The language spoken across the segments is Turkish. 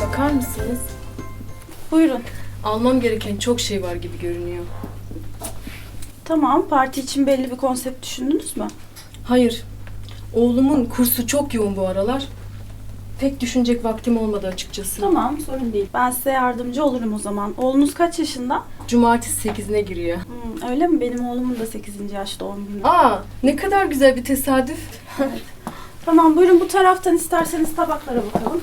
Bakar mısınız? Buyurun. Almam gereken çok şey var gibi görünüyor. Tamam, parti için belli bir konsept düşündünüz mü? Hayır. Oğlumun kursu çok yoğun bu aralar. Pek düşünecek vaktim olmadı açıkçası. Tamam, sorun değil. Ben size yardımcı olurum o zaman. Oğlunuz kaç yaşında? Cumartesi 8'ine giriyor. Hmm, öyle mi? Benim oğlumun da 8. yaş doğum günü. Aa, ne kadar güzel bir tesadüf. Tamam, buyurun bu taraftan isterseniz tabaklara bakalım.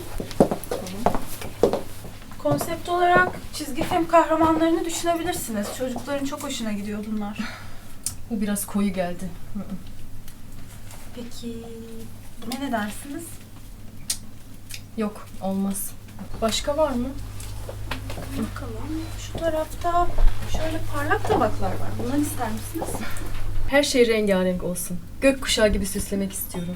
Konsept olarak çizgi film kahramanlarını düşünebilirsiniz. Çocukların çok hoşuna gidiyor bunlar. Bu biraz koyu geldi. Peki, buna ne dersiniz? Yok, olmaz. Başka var mı? Bakalım. Şu tarafta şöyle parlak tabaklar var. Bundan ister misiniz? Her şey rengarenk olsun. Gökkuşağı gibi süslemek istiyorum.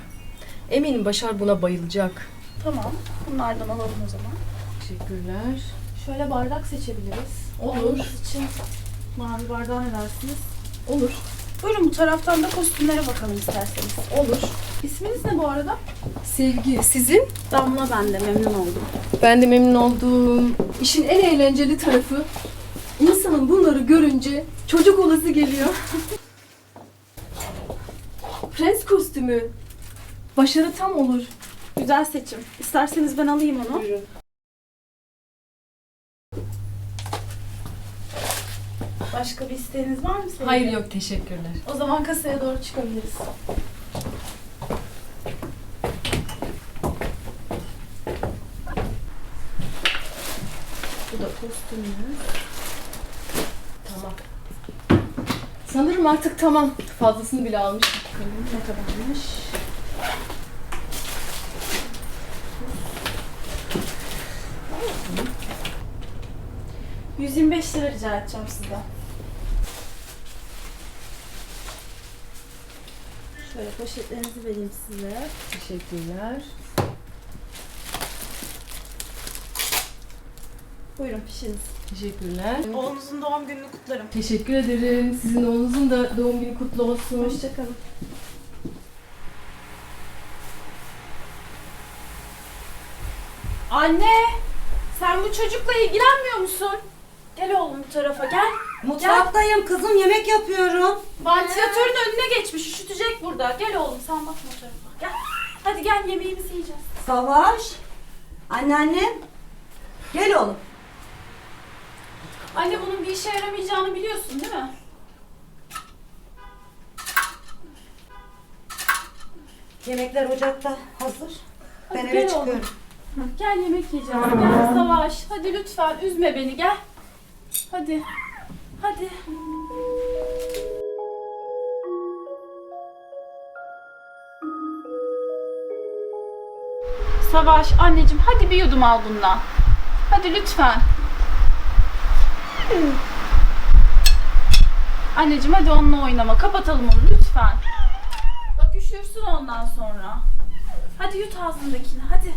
Eminim Başar buna bayılacak. Tamam. Bunlardan alalım o zaman. Teşekkürler. Şöyle bardak seçebiliriz. Olur. Oğlunuz için mavi bardağı ne dersiniz? Olur. Buyurun bu taraftan da kostümlere bakalım isterseniz. Olur. İsminiz ne bu arada? Sevgi, sizin? Damla ben de memnun oldum. Ben de memnun oldum. İşin en eğlenceli tarafı insanın bunları görünce çocuk olası geliyor. Prens kostümü. Başarı tam olur. Güzel seçim. İsterseniz ben alayım onu. Başka bir isteğiniz var mı? Sevgi? Hayır yok teşekkürler. O zaman kasaya doğru çıkabiliriz. Kostümümüz. Tamam. Sanırım artık tamam. Fazlasını bile almışım. Bakalım ne kadarmış. ...125 lira rica edeceğim sizden. Şöyle poşetlerinizi vereyim size. Teşekkürler. Buyurun pişiniz. Teşekkürler. Oğlunuzun doğum gününü kutlarım. Teşekkür ederim. Sizin oğlunuzun da doğum günü kutlu olsun. Hoşçakalın. Anne! Sen bu çocukla ilgilenmiyor musun? Gel oğlum bu tarafa gel. Mutfaktayım kızım yemek yapıyorum. Vantilatörün önüne geçmiş üşütecek burada. Gel oğlum sen bakma o tarafa. Gel. Hadi gel yemeğimizi yiyeceğiz. Savaş. Anneannem. Gel oğlum. Anne bunun bir işe yaramayacağını biliyorsun değil mi? Yemekler ocakta hazır. Ben Hadi eve gel oğlum. çıkıyorum. Gel yemek yiyeceğiz. Gel Savaş. Hadi lütfen üzme beni gel. Hadi. Hadi. Savaş anneciğim hadi bir yudum al bundan. Hadi lütfen. Anneciğim hadi onunla oynama. Kapatalım onu lütfen. Bak üşürsün ondan sonra. Hadi yut ağzındakini hadi.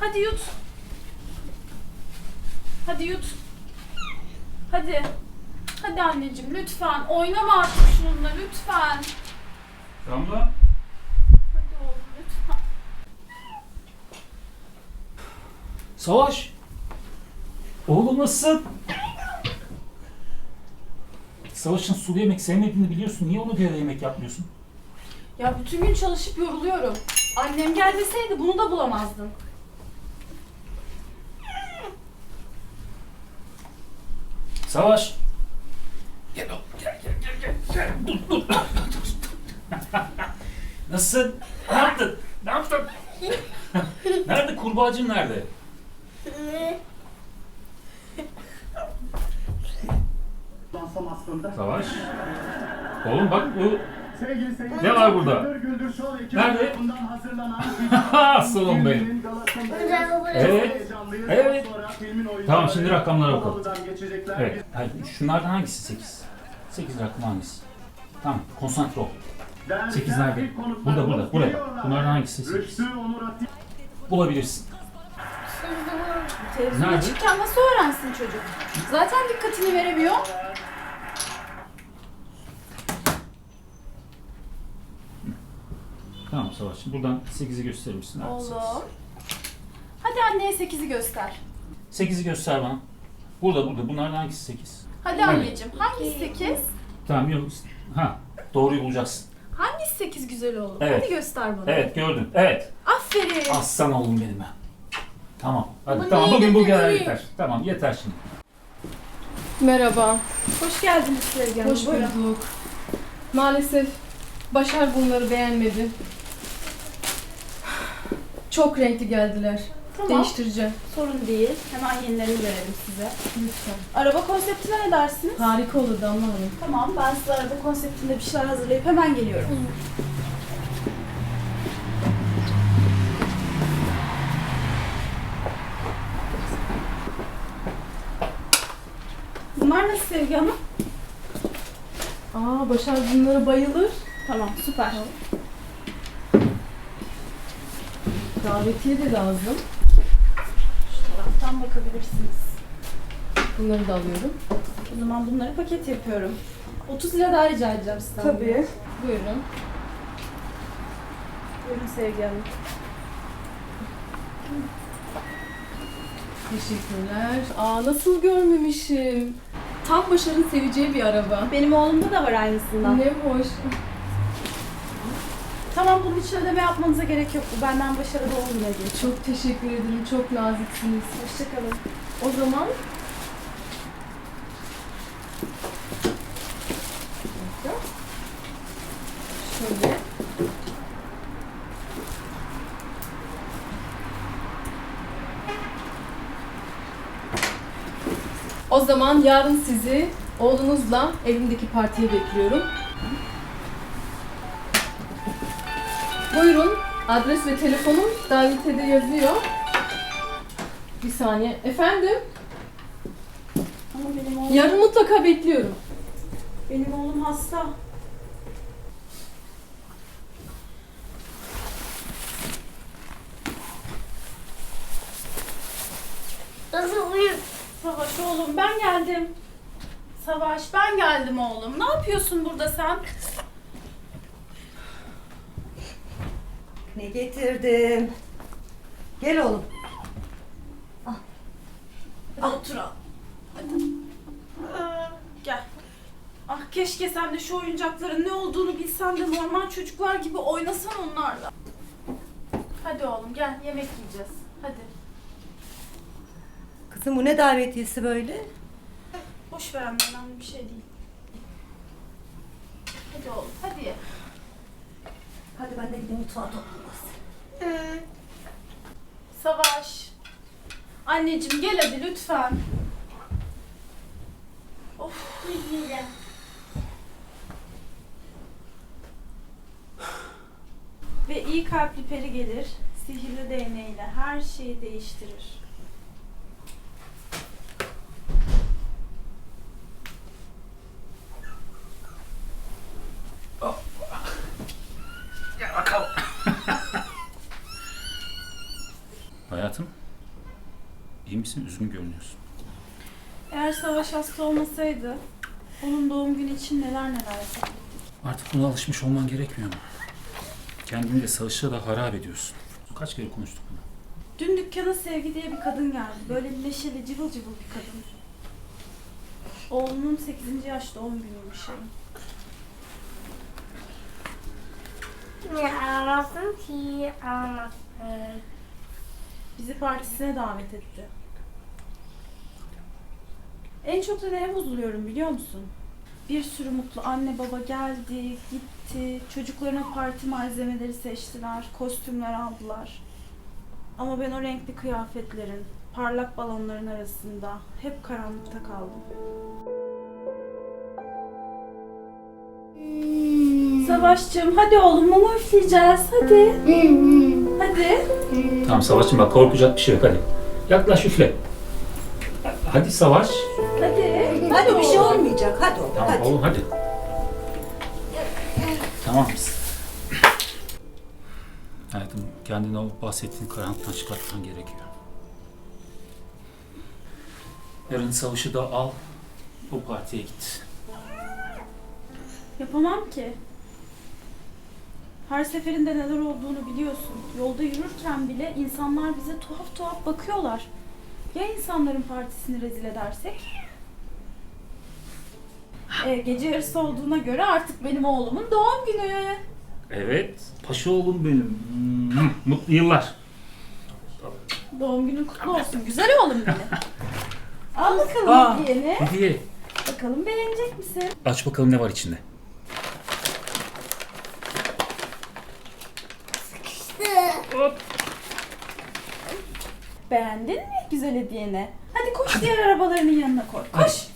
Hadi yut. Hadi yut. Hadi. Hadi anneciğim lütfen. Oynama artık şununla lütfen. Damla. Hadi oğlum lütfen. Savaş. Oğlum nasılsın? Savaş'ın sulu yemek sevmediğini biliyorsun. Niye ona bir ara yemek yapmıyorsun? Ya bütün gün çalışıp yoruluyorum. Annem gel deseydi bunu da bulamazdın. Savaş. Gel oğlum gel gel gel gel. gel. Dur dur. Nasılsın? Ne yaptın? Ne yaptın? nerede kurbağacın nerede? Dansam aslında. Savaş. Oğlum bak bu Sevgili seyirciler, Ne var burada? Güldür Güldür Show ekibi Nerede? tarafından hazırlanan aslanım benim. filmin galasındayız. Evet. Heyecanlıyız. Evet. Daha sonra filmin oyuncuları Tamam, şimdi rakamlara bakalım. geçecekler. Evet. Hayır, şunlardan hangisi 8? 8 rakım hangisi? Tamam, konsantre ol. Değerli 8 nerede? ilk konuklarımız Burada, burada, buraya. geliyorlar. Bunlardan hangisi 8? Rüştü Onur Atik. Bulabilirsin. Televizyona Nerede? çıkken nasıl öğrensin çocuk? Zaten dikkatini veremiyor. Tamam Savaş. Buradan 8'i gösterir misin? Evet, sekiz. Oğlum. Hadi anneye 8'i göster. 8'i göster bana. Burada burada. Bunlardan hangisi 8? Hadi Evet. anneciğim. Hangisi 8? Tamam yok. Ha doğruyu bulacaksın. Hangisi 8 güzel oğlum? Evet. Hadi göster bana. Evet gördün. Evet. Aferin. Aslan oğlum benim ha. Tamam. Hadi Ama tamam neyi bugün bu kadar yeter. Tamam yeter şimdi. Merhaba. Hoş geldiniz Sevgi Hanım. Hoş Buyurun. bulduk. Maalesef Başar bunları beğenmedi. Çok renkli geldiler. Tamam. Değiştireceğim. Sorun değil. Hemen yenilerini verelim size. Lütfen. Araba konseptine ne dersiniz? Harika olur Damla Hanım. Tamam ben size araba konseptinde bir şeyler hazırlayıp hemen geliyorum. Bunlar nasıl Sevgi Hanım? Aa Başar bunlara bayılır. Tamam süper. Davetiye de lazım. Şu taraftan bakabilirsiniz. Bunları da alıyorum. O zaman bunları paket yapıyorum. 30 lira daha rica edeceğim sizden. Buyurun. Buyurun Sevgi Hanım. Teşekkürler. Aa nasıl görmemişim. Tam Başar'ın seveceği bir araba. Benim oğlumda da var aynısından. Ne hoş. Tamam bunun için ödeme yapmanıza gerek yok. Bu benden başarılı hediye. Çok teşekkür ederim. Çok naziksiniz. Hoşçakalın. O zaman. Şöyle. O zaman yarın sizi oğlunuzla evimdeki partiye bekliyorum. Buyurun. Adres ve telefonum davetede yazıyor. Bir saniye. Efendim? Ama benim oğlum, Yarın mutlaka bekliyorum. benim oğlum hasta. Nasıl uyum? Savaş oğlum ben geldim. Savaş ben geldim oğlum. Ne yapıyorsun burada sen? Ne getirdim? Gel oğlum. Hadi otur al. Gel. Ah keşke sen de şu oyuncakların ne olduğunu bilsen de normal çocuklar gibi oynasan onlarla. Hadi oğlum gel yemek yiyeceğiz. Hadi. Kızım bu ne davetiyesi böyle? Boş ver anne önemli bir şey değil. Hadi oğlum hadi. Hadi ben de gideyim mutfağa toplayayım. Savaş. Anneciğim gel hadi lütfen. Of. Ve iyi kalpli peri gelir, sihirli değneğiyle her şeyi değiştirir. Gel bakalım. Hayatım. İyi misin? Üzgün görünüyorsun. Eğer Savaş hasta olmasaydı, onun doğum günü için neler neler yapardık. Artık buna alışmış olman gerekmiyor mu? Kendini de savaşa da harap ediyorsun. Kaç kere konuştuk bunu? Dün dükkana Sevgi diye bir kadın geldi. Böyle neşeli, cıvıl cıvıl bir kadın. Oğlunun 8. yaş doğum günüymüş şey. Ne ağlasın ki ağlasın. Bizi partisine davet etti. En çok da neye bozuluyorum biliyor musun? Bir sürü mutlu anne baba geldi, gitti. Çocuklarına parti malzemeleri seçtiler, kostümler aldılar. Ama ben o renkli kıyafetlerin, parlak balonların arasında hep karanlıkta kaldım. Savaşçığım hadi oğlum mumu üfleyeceğiz hadi. Hadi. Tamam Savaş'cığım bak korkacak bir şey yok hadi. Yaklaş üfle. Hadi Savaş. Hadi. Hadi bir şey olmayacak. Hadi oğlum Tamam hadi. oğlum hadi. Tamam mısın? Hayatım kendini o bahsettiğin karanlıktan çıkartman gerekiyor. Yarın savaşı da al. O partiye git. Yapamam ki. Her seferinde neler olduğunu biliyorsun. Yolda yürürken bile insanlar bize tuhaf tuhaf bakıyorlar. Ya insanların partisini rezil edersek? Ee, gece yarısı olduğuna göre artık benim oğlumun doğum günü. Evet. Paşa oğlum benim. Hmm, Mutlu yıllar. Doğum günün kutlu olsun. Güzel oğlum benim. Al bakalım Aa. hediyeni. Hediye. Bakalım beğenecek misin? Aç bakalım ne var içinde. Beğendin mi güzel hediyeni? Hadi koş diğer arabalarının yanına koy. Koş.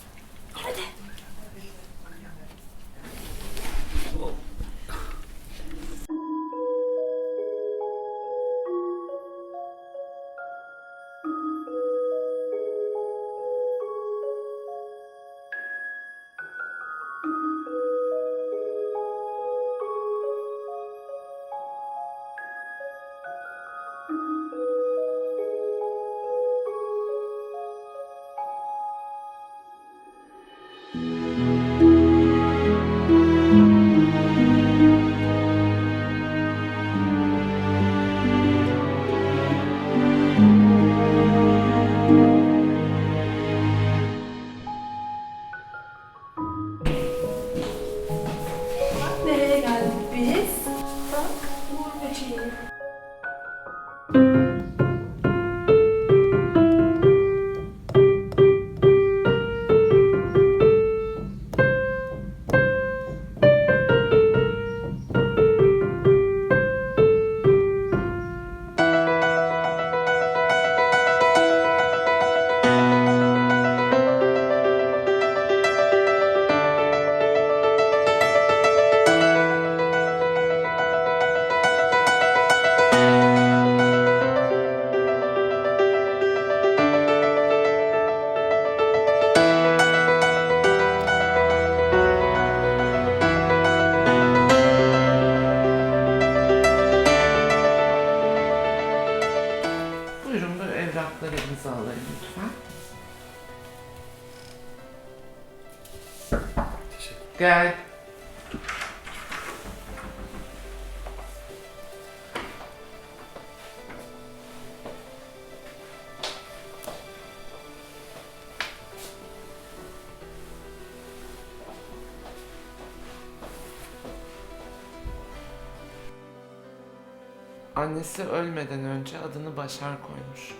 Gel. Annesi ölmeden önce adını Başar koymuş.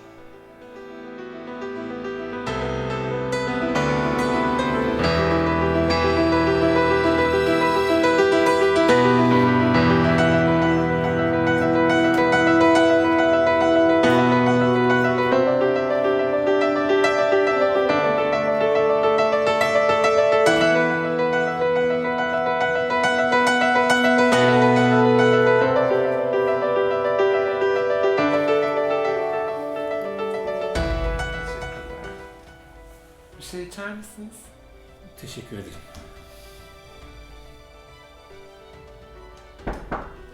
Bir şey içer misiniz? Teşekkür ederim.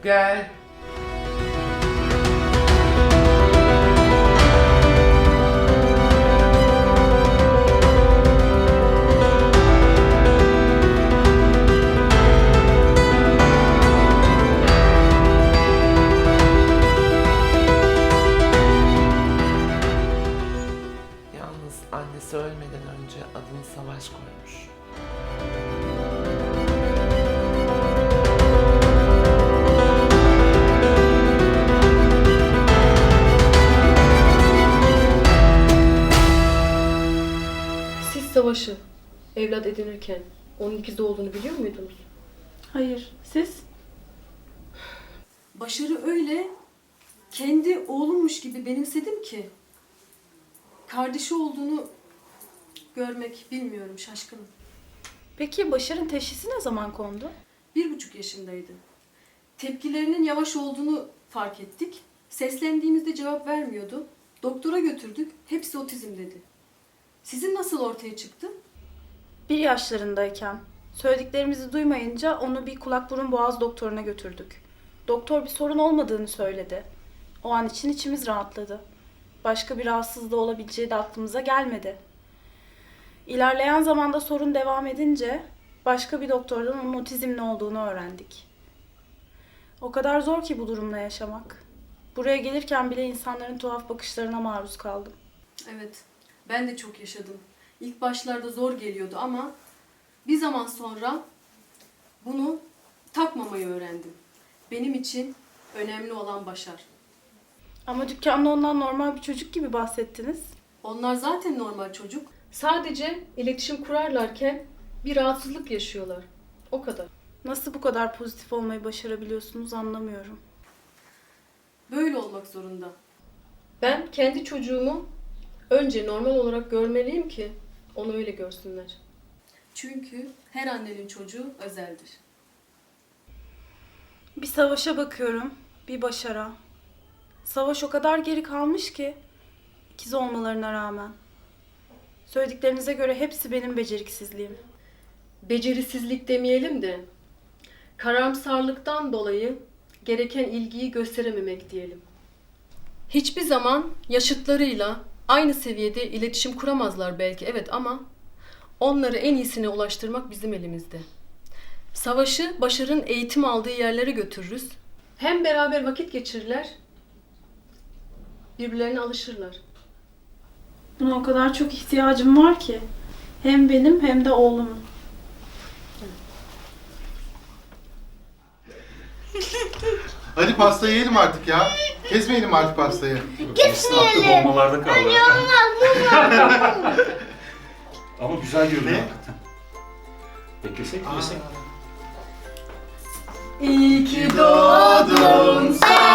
Gel. Savaş koymuş. Siz savaşı evlat edinirken onun ikizi olduğunu biliyor muydunuz? Hayır. Siz? Başarı öyle kendi oğlummuş gibi benimsedim ki kardeşi olduğunu görmek bilmiyorum şaşkınım. Peki Başar'ın teşhisi ne zaman kondu? Bir buçuk yaşındaydı. Tepkilerinin yavaş olduğunu fark ettik. Seslendiğimizde cevap vermiyordu. Doktora götürdük. Hepsi otizm dedi. Sizin nasıl ortaya çıktı? Bir yaşlarındayken. Söylediklerimizi duymayınca onu bir kulak burun boğaz doktoruna götürdük. Doktor bir sorun olmadığını söyledi. O an için içimiz rahatladı. Başka bir rahatsızlığı olabileceği de aklımıza gelmedi. İlerleyen zamanda sorun devam edince başka bir doktordan onun otizmli olduğunu öğrendik. O kadar zor ki bu durumla yaşamak. Buraya gelirken bile insanların tuhaf bakışlarına maruz kaldım. Evet, ben de çok yaşadım. İlk başlarda zor geliyordu ama bir zaman sonra bunu takmamayı öğrendim. Benim için önemli olan başar. Ama dükkanda ondan normal bir çocuk gibi bahsettiniz. Onlar zaten normal çocuk. Sadece iletişim kurarlarken bir rahatsızlık yaşıyorlar. O kadar. Nasıl bu kadar pozitif olmayı başarabiliyorsunuz anlamıyorum. Böyle olmak zorunda. Ben kendi çocuğumu önce normal olarak görmeliyim ki onu öyle görsünler. Çünkü her annenin çocuğu özeldir. Bir savaşa bakıyorum, bir başara. Savaş o kadar geri kalmış ki ikiz olmalarına rağmen. Söylediklerinize göre hepsi benim beceriksizliğim. Becerisizlik demeyelim de karamsarlıktan dolayı gereken ilgiyi gösterememek diyelim. Hiçbir zaman yaşıtlarıyla aynı seviyede iletişim kuramazlar belki evet ama onları en iyisine ulaştırmak bizim elimizde. Savaşı Başar'ın eğitim aldığı yerlere götürürüz. Hem beraber vakit geçirirler, birbirlerine alışırlar. Buna o kadar çok ihtiyacım var ki. Hem benim hem de oğlumun. Hadi pasta yiyelim artık ya. Kesmeyelim artık pastayı. Islatlı dolmalarda kaldı. Ama güzel görünüyor Ne? hakikaten. Beklesek mi yesek? İyi ki doğdun sen.